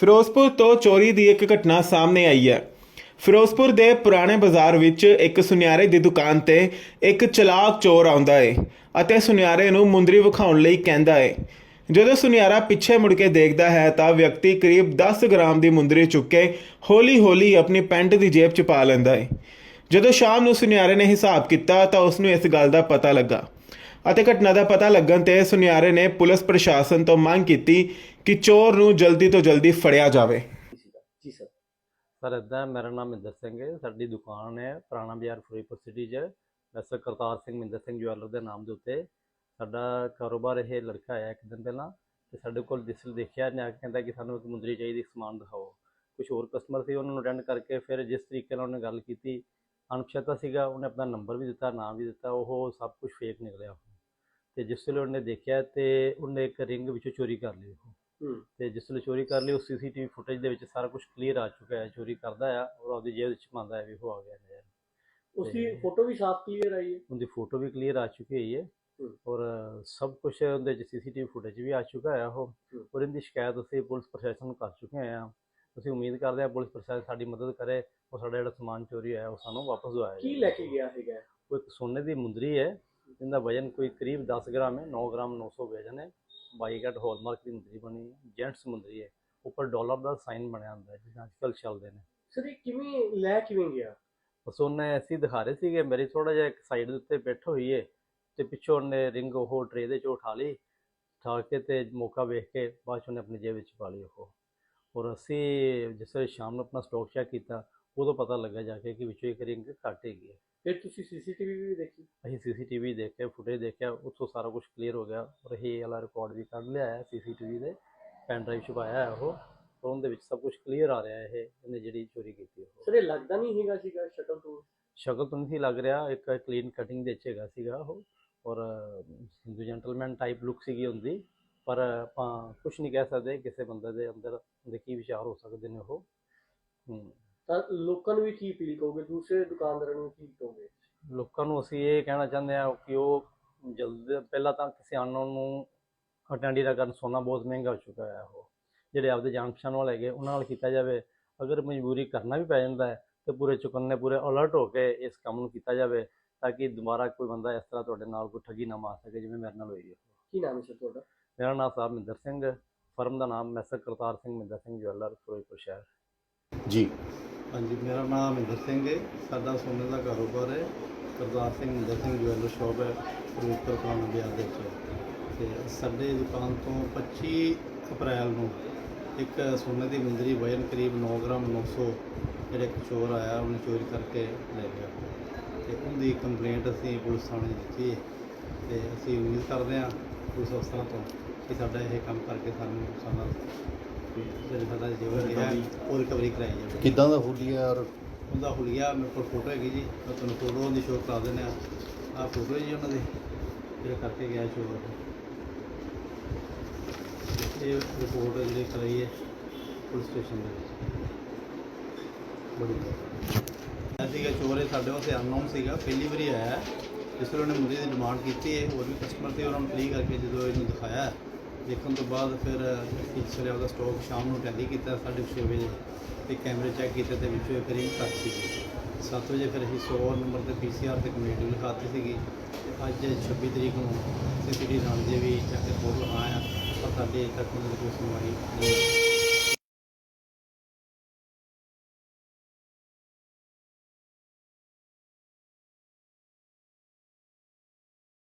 ਫਿਰੋਜ਼ਪੁਰ ਤੋਂ ਚੋਰੀ ਦੀ ਇੱਕ ਘਟਨਾ ਸਾਹਮਣੇ ਆਈ ਹੈ। ਫਿਰੋਜ਼ਪੁਰ ਦੇ ਪੁਰਾਣੇ ਬਾਜ਼ਾਰ ਵਿੱਚ ਇੱਕ ਸੁਨਿਆਰੇ ਦੀ ਦੁਕਾਨ ਤੇ ਇੱਕ ਚਲਾਕ ਚੋਰ ਆਉਂਦਾ ਏ ਅਤੇ ਸੁਨਿਆਰੇ ਨੂੰ ਮੁੰਦਰੀ ਵਿਖਾਉਣ ਲਈ ਕਹਿੰਦਾ ਏ। ਜਦੋਂ ਸੁਨਿਆਰਾ ਪਿੱਛੇ ਮੁੜ ਕੇ ਦੇਖਦਾ ਹੈ ਤਾਂ ਵਿਅਕਤੀ ਕਰੀਬ 10 ਗ੍ਰਾਮ ਦੀ ਮੁੰਦਰੀ ਚੁੱਕ ਕੇ ਹੌਲੀ-ਹੌਲੀ ਆਪਣੀ ਪੈਂਟ ਦੀ ਜੇਬ 'ਚ ਪਾ ਲੈਂਦਾ ਏ। ਜਦੋਂ ਸ਼ਾਮ ਨੂੰ ਸੁਨਿਆਰੇ ਨੇ ਹਿਸਾਬ ਕੀਤਾ ਤਾਂ ਉਸ ਨੂੰ ਇਸ ਗੱਲ ਦਾ ਪਤਾ ਲੱਗਾ। ਅਤੇ ਘਟਨਾ ਦਾ ਪਤਾ ਲੱਗਣ ਤੇ ਸੁਨਿਆਰੇ ਨੇ ਪੁਲਿਸ ਪ੍ਰਸ਼ਾਸਨ ਤੋਂ ਮੰਗ ਕੀਤੀ ਕਿ ਚੋਰ ਨੂੰ ਜਲਦੀ ਤੋਂ ਜਲਦੀ ਫੜਿਆ ਜਾਵੇ। ਜੀ ਸਰ। ਸਰ, ਇੱਦਾਂ ਮੇਰਾ ਨਾਮ ਮਹਿੰਦਰ ਸਿੰਘ ਹੈ। ਸਾਡੀ ਦੁਕਾਨ ਹੈ, ਪੁਰਾਣਾ ਬਾਜ਼ਾਰ ਫਿਰੋਜ਼ਪੁਰ ਸਿਟੀ 'ਚ। ਵੈਸੇ ਕਰਤਾਰ ਸਿੰਘ ਮਹਿੰਦਰ ਸਿੰਘ ਜੁਐਲਰ ਦੇ ਨਾਮ ਦੇ ਉੱਤੇ ਸਾਡਾ ਕਾਰੋਬਾਰ ਇਹ ਲੜਕਾ ਆਇਆ ਇੱਕ ਦਿਨ ਪਹਿਲਾਂ ਤੇ ਸਾਡੇ ਕੋਲ ਜਿਸ ਦੇਖਿਆ ਨੇ ਕਹਿੰਦਾ ਕਿ ਸਾਨੂੰ ਇੱਕ ਮੁੰਦਰੀ ਚਾਹੀਦੀ ਸਮਾਨ ਦਿਖਾਓ। ਕੁਝ ਹੋਰ ਕਸਟਮਰ ਸੀ, ਉਹਨਾਂ ਨੂੰ ਅਟੈਂਡ ਕਰਕੇ ਫਿਰ ਜਿਸ ਤਰੀਕੇ ਨਾਲ ਉਹਨੇ ਗੱਲ ਕੀਤੀ, ਅਣਪਛਾਤਾ ਸੀਗਾ, ਉਹਨੇ ਆਪਣਾ ਨੰਬਰ ਵੀ ਦਿੱਤਾ, ਨਾਮ ਵੀ ਦਿੱਤਾ, ਉਹ ਸਭ ਕੁਝ ਫੇਕ ਨਿਕਲਿਆ। ਤੇ ਜਿਸ ਵੇਲੇ ਉਹਨੇ ਦੇਖਿਆ ਤੇ ਉਹਨੇ ਇੱਕ ਰਿੰਗ ਵਿੱਚੋਂ ਚੋਰੀ ਕਰ ਲਈ ਉਹ। ਹੂੰ। ਤੇ ਜਿਸ ਵੇਲੇ ਚੋਰੀ ਕਰ ਲਈ ਉਹ ਸੀਸੀਟੀਵੀ ਫੁਟੇਜ ਦੇ ਵਿੱਚ ਸਾਰਾ ਕੁਝ ਕਲੀਅਰ ਆ ਚੁੱਕਾ ਹੈ ਚੋਰੀ ਕਰਦਾ ਆ ਔਰ ਉਹਦੀ ਜੇਬ ਵਿੱਚ ਮੰਨਦਾ ਹੈ ਵੀ ਉਹ ਆ ਗਿਆ ਨਜ਼ਰ ਉਸ ਦੀ ਤੇ- ਫੋਟੋ ਵੀ ਸਾਫ਼ ਕਲੀਅਰ ਆਈ ਹੈ? ਉਹਦੀ ਫੋਟੋ ਵੀ ਕਲੀਅਰ ਆ ਚੁੱਕੀ ਹੋਈ ਹੈ। ਔਰ ਸਭ ਕੁਝ ਉਹਦੇ ਵਿੱਚ ਸੀਸੀਟੀਵੀ ਫੁਟੇਜ ਵੀ ਆ ਚੁੱਕਾ ਹੈ ਉਹ। ਔਰ ਇਹਦੀ ਸ਼ਿਕਾਇਤ ਅਸੀਂ ਪੁਲਿਸ ਪ੍ਰਸ਼ਾਸਨ ਨੂੰ ਕਰ ਚੁੱਕੇ ਹਾਂ। ਅਸੀਂ ਉਮੀਦ ਕਰਦੇ ਹਾਂ ਪੁਲਿਸ ਪ੍ਰਸ਼ਾਸਨ ਸਾਡੀ ਮਦਦ ਕਰੇ ਔਰ ਸਾਡਾ ਜਿਹੜਾ ਸਮਾਨ ਚੋਰੀ ਹੋਇਆ ਉਹ ਸਾਨੂੰ ਵਾਪਸ ਦਵਾਇਆ ਕੀ ਲੈ ਕੇ ਗਿਆ ਸੀਗਾ? ਉਹ ਇੱਕ ਸੋਨੇ ਦੀ ਮੁੰਦਰੀ ਹੈ। ਇਹਦਾ ਵਜਨ ਕੋਈ ਕਰੀਬ 10 ਗ੍ਰਾਮ ਹੈ 9 ਗ੍ਰਾਮ 900 ਵਜਨ ਹੈ। ਬਾਈਕਟ ਹੌਲਮਾਰਕ ਦੀ ਮੁੰਦਰੀ ਬਣੀ ਹੈ ਜੈਂਟਸ ਮੁੰਦਰੀ ਹੈ। ਉੱਪਰ ਡਾਲਰ ਦਾ ਸਾਈਨ ਬਣਿਆ ਹੁੰਦਾ ਹੈ ਜਿਵੇਂ ਅੱਜ ਕੱਲ੍ਹ ਚੱਲਦੇ ਨੇ। ਸਰ ਇਹ ਕਿਵੇਂ ਲੈ ਕਿਵੇਂ ਗਿਆ? ਬਸ ਉਹਨੇ ਅਸੀਂ ਦਿਖਾ ਰਹੇ ਸੀਗੇ ਮੇਰੀ ਥੋੜਾ ਜਿਹਾ ਇੱਕ ਸਾਈਡ ਦੇ ਉੱਤੇ ਬੈਠ ਹੋਈ ਏ ਤੇ ਪਿੱਛੋਂ ਉਹਨੇ ਰਿੰਗ ਉਹ ਟਰੇ ਦੇ ਚੋਂ ਉਠਾ ਲਈ ਉਠਾ ਕੇ ਤੇ ਮੌਕਾ ਵੇਖ ਕੇ ਬਾਅਦ ਉਹਨੇ ਆਪਣੀ ਜੇਬ ਵਿੱਚ ਪਾ ਲਈ ਉਹ। ਔਰ ਅਸੀਂ ਜਿਸ ਵੇਲੇ ਸ਼ਾਮ ਨੂੰ ਆਪਣਾ ਸਟਾਕ ਚੈੱਕ ਕੀਤਾ ਉਦੋਂ ਪਤਾ ਲੱਗਾ ਜਾ ਕੇ ਕਿ ਵਿੱਚੋਂ ਇੱਕ ਰਿੰਗ ਘੱਟ ਹੈਗੀ ਹੈ ਫਿਰ ਤੁਸੀਂ ਸੀਸੀਟੀਵੀ ਵੀ ਦੇਖੀ? ਅਸੀਂ ਸੀਸੀਟੀਵੀ ਦੇਖਿਆ ਫੁਟੇਜ ਦੇਖਿਆ ਉੱਥੋਂ ਸਾਰਾ ਕੁਝ ਕਲੀਅਰ ਹੋ ਗਿਆ। ਔਰ ਇਹ ਵਾਲਾ ਰਿਕਾਰਡ ਵੀ ਕੱਢ ਲਿਆ ਹੈ ਸੀਸੀਟੀਵੀ ਦੇ। ਪੈਨ ਡਰਾਈਵ 'ਚ ਪਾਇਆ ਹੈ ਉਹ। ਉਹਦੇ ਵਿੱਚ ਸਭ ਕੁਝ ਕਲੀਅਰ ਆ ਰਿਹਾ ਹੈ ਇਹ ਇਹਨੇ ਜਿਹੜੀ ਚੋਰੀ ਕੀਤੀ ਉਹ। ਸਰ ਇਹ ਲੱਗਦਾ ਨਹੀਂ ਹੈਗਾ ਸੀਗਾ ਸ਼ਕਲ ਤੋਂ? ਸ਼ਕਲ ਤੋਂ ਨਹੀਂ ਲੱਗ ਰਿਹਾ। ਇੱਕ ਕਲੀਨ ਕਟਿੰਗ ਦੇ ਵਿੱਚ ਹੈਗਾ ਸੀਗਾ ਉਹ। ਔਰ ਹਿੰਦੂ ਜੈਂਟਲਮੈਨ ਟਾਈਪ ਲੁੱਕ ਸੀਗੀ ਹੁੰਦੀ ਪਰ ਆਪਾਂ ਕੁਝ ਨਹੀਂ ਕਹਿ ਸਕਦੇ ਕਿਸੇ ਬੰਦੇ ਦੇ ਅੰਦਰ ਦੇ ਕੀ ਵਿਚਾਰ ਹੋ ਸਕਦੇ ਨੇ ਉਹ। ਤਾਂ ਲੋਕਾਂ ਨੂੰ ਵੀ ਕੀ ਅਪੀਲ ਕਰੋਗੇ ਦੂਸਰੇ ਦੁਕਾਨਦਾਰਾਂ ਨੂੰ ਕੀ ਕਹੋਗੇ? ਲੋਕਾਂ ਨੂੰ ਅਸੀਂ ਇਹ ਕਹਿਣਾ ਚਾਹੁੰਦੇ ਹਾਂ ਕਿ ਉਹ ਜਲਦ ਪਹਿਲਾਂ ਤਾਂ ਕਿਸੇ ਅਨਨੋਨ ਨੂੰ ਅਟੈਂਡੀ ਨਾ ਕਰਨ ਸੋਨਾ ਬਹੁਤ ਮਹਿੰਗਾ ਹੋ ਚੁੱਕਾ ਹੈ ਉਹ। ਜਿਹੜੇ ਆਪਦੇ ਜਾਣ ਪਛਾਣ ਵਾਲੇ ਹੈਗੇ ਉਹਨਾਂ ਨਾਲ ਕੀਤਾ ਜਾਵੇ। ਅਗਰ ਮਜਬੂਰੀ ਕਰਨਾ ਵੀ ਪੈ ਜਾਂਦਾ ਹੈ ਤੇ ਪੂਰੇ ਚੁਕੰਨੇ ਪੂਰੇ ਅਲਰਟ ਹੋ ਕੇ ਇਸ ਕੰਮ ਨੂੰ ਕੀਤਾ ਜਾਵੇ ਤਾਂ ਕਿ ਦੁਬਾਰਾ ਕੋਈ ਬੰਦਾ ਇਸ ਤਰ੍ਹਾਂ ਤੁਹਾਡੇ ਨਾਲ ਕੋਈ ਠੱਗੀ ਨਾ ਮਾਰ ਸਕੇ ਜਿਵੇਂ ਮੇਰੇ ਨਾਲ ਹੋਈ ਹੈ। ਕੀ ਨਾਮ ਹੈ ਸਰ ਤੁਹਾਡਾ? ਮੇਰਾ ਨਾਮ ਸਾਹਿਬ ਮਹਿੰਦਰ ਸਿੰਘ ਫਰਮ ਦਾ ਨਾਮ ਮੈਸਰ ਕਰਤਾਰ ਸਿੰਘ ਮਹਿੰਦਰ ਸਿੰਘ ਜਵੈਲਰ ਫਿਰੋਜ਼ਪੁਰ ਸ਼ਹਿਰ। ਜੀ। ਹਾਂਜੀ, ਮੇਰਾ ਨਾਮ ਮਹਿੰਦਰ ਸਿੰਘ ਹੈ। ਸਾਡਾ ਸੋਨੇ ਦਾ ਕਾਰੋਬਾਰ ਹੈ। ਕਰਤਾਰ ਸਿੰਘ ਮਹਿੰਦਰ ਸਿੰਘ ਜੁਐਲਰ ਸ਼ਾਪ ਹੈ। ਫਿਰੋਜ਼ਪੁਰ ਪੁਰਾਣਾ ਬਾਜ਼ਾਰ ਦੇ ਵਿੱਚ ਤੇ। ਸਾਡੇ ਦੁਕਾਨ ਤੋਂ 25 ਅਪ੍ਰੈਲ ਨੂੰ ਇੱਕ ਸੋਨੇ ਦੀ ਮੁੰਦਰੀ ਵਜਨ ਕਰੀਬ 9 ਗ੍ਰਾਮ 900 ਜਿਹੜੇ ਇੱਕ ਚੋਰ ਆਇਆ, ਉਹਨੇ ਚੋਰੀ ਕਰਕੇ ਲੈ ਗਿਆ। ਤੇ ਉਹਦੀ ਕੰਪਲੇਂਟ ਅਸੀਂ ਪੁਲਿਸ ਥਾਣੇ ਦਿੱਤੀ ਹੈ। ਤੇ ਅਸੀਂ ਉਮੀਦ ਕਰਦੇ ਹਾਂ ਪੁਲਿਸ ਅਫਸਰਾਂ ਤੋਂ ਕਿ ਸਾਡਾ ਇਹ ਕੰਮ ਕਰਕੇ ਸਾਨੂੰ ਸਾਡਾ ਵੀ ਜਿਹੜਾ ਸਾਡਾ ਰਿਹਾ ਉਹ ਰਿਕਵਰੀ ਕਰਾਈ ਜਾਵੇ ਕਿੱਦਾਂ ਦਾ ਹੁਲੀਆ ਔਰ ਉਹਦਾ ਹੁਲੀਆ ਮੇਰੇ ਕੋਲ ਫੋਟੋ ਹੈਗੀ ਜੀ। ਮੈਂ ਤੁਹਾਨੂੰ ਫੋਟੋ ਦੀ ਸ਼ੋਅ ਕਰਾ ਦਿੰਦੇ ਆ ਆਹ ਫੋਟੋ ਹੈ ਜੀ ਉਹਨਾਂ ਦੀ। ਜਿਹੜਾ ਕਰਕੇ ਗਿਆ ਸ਼ੋਅ ਇਹ ਰਿਪੋਰਟ ਜਿਹੜੀ ਕਰਾਈ ਹੈ ਪੁਲਿਸ ਸਟੇਸ਼ਨ ਦੇ ਵਿੱਚ। ਬੜੀ ਸੀਗਾ ਚੋਰ, ਇਹ ਸਾਡੇ ਵਾਸਤੇ ਅਨਨੋਨ ਸੀਗਾ। ਪਹਿਲੀ ਵਾਰੀ ਆਇਆ। ਹੈ। ਜਿਸ ਵੇਲੇ ਉਹਨੇ ਮੁੰਡੇ ਦੀ ਡਿਮਾਂਡ ਕੀਤੀ ਹੈ। ਹੋਰ ਵੀ ਕਸਟਮਰ ਤੇ ਉਹਨਾਂ ਨੂੰ ਕਲੀ ਕਰਕੇ ਜਦੋਂ ਇਹਨੂੰ ਦਿਖਾਇਆ। ਦੇਖਣ ਤੋਂ ਬਾਅਦ ਫਿਰ ਇਸ ਵੇਲੇ ਉਹਦਾ ਸਟਾਕ ਸ਼ਾਮ ਨੂੰ ਟੈਲੀ ਕੀਤਾ 6:30 ਵਜੇ। ਤੇ ਕੈਮਰੇ ਚੈੱਕ ਕੀਤੇ ਤੇ ਵਿੱਚ ਕਰੀਬ ਰਿੰਗ ਸੀ ਸੀਗੀ। 7 ਵਜੇ ਫਿਰ ਅਸੀਂ 100 ਨੰਬਰ ਤੇ ਪੀਸੀਆਰ ਤੇ ਕਮੇਟੀ ਲਿਖਾਤੀ ਸੀਗੀ ਤੇ ਅੱਜ 26 ਤਰੀਕ ਨੂੰ ਸੀਸੀਟੀਵੀ ਨਾਲ ਦੇ ਵੀ ਚੈੱਕ ਕੇ ਫੋਟੋ ਆਇਆ ਪਰ ਸਾਡੇ ਤੱਕ ਉਹਨਾਂ ਕੋਈ ਸੁਣਵਾਈ ਨਹੀਂ